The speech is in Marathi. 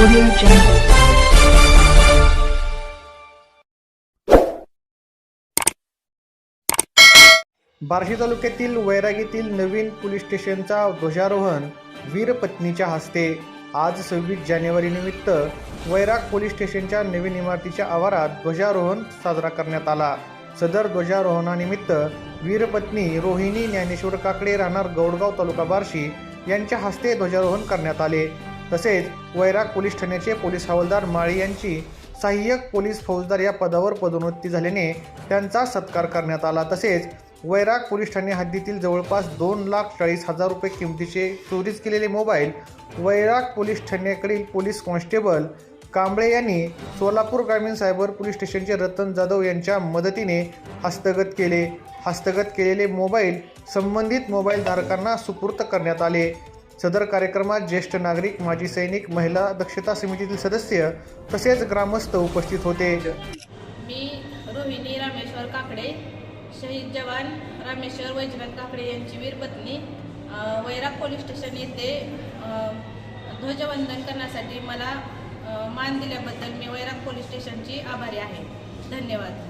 Audio Jungle. बार्शी तालुक्यातील वैरागीतील नवीन पोलीस स्टेशनचा ध्वजारोहण वीरपत्नीच्या हस्ते. आज सव्वीस जानेवारी निमित्त वैराग पोलीस स्टेशनच्या नवीन इमारतीच्या आवारात ध्वजारोहण साजरा करण्यात आला. सदर ध्वजारोहणानिमित्त वीरपत्नी रोहिणी ज्ञानेश्वर काकडे राहणार गौडगाव तालुका बार्शी यांच्या हस्ते ध्वजारोहण करण्यात आले. तसेच वैराग पोलीस ठाण्याचे पोलीस हवालदार माळी यांची सहाय्यक पोलीस फौजदार या पदावर पदोन्नती झाल्याने त्यांचा सत्कार करण्यात आला. तसेच वैराग पोलीस ठाणे हद्दीतील जवळपास दोन लाख चाळीस हजार रुपये किमतीचे चोरीच केलेले मोबाईल वैराग पोलीस ठाण्याकडील पोलीस कॉन्स्टेबल कांबळे यांनी सोलापूर ग्रामीण सायबर पोलीस स्टेशनचे रतन जाधव यांच्या मदतीने हस्तगत केले. हस्तगत केलेले मोबाईल संबंधित मोबाईल धारकांना सुपूर्त करण्यात आले. सदर कार्यक्रमात ज्येष्ठ नागरिक माजी सैनिक महिला दक्षता समितीतील सदस्य तसेच ग्रामस्थ उपस्थित होते. मी रोहिणी रामेश्वर काकडे शहीद जवान रामेश्वर वैजनाथ काकडे यांची वीरपत्नी वैराग पोलीस स्टेशन येथे ध्वजवंदन करण्यासाठी मला मान दिल्याबद्दल मी वैराग पोलीस स्टेशनची आभारी आहे. धन्यवाद.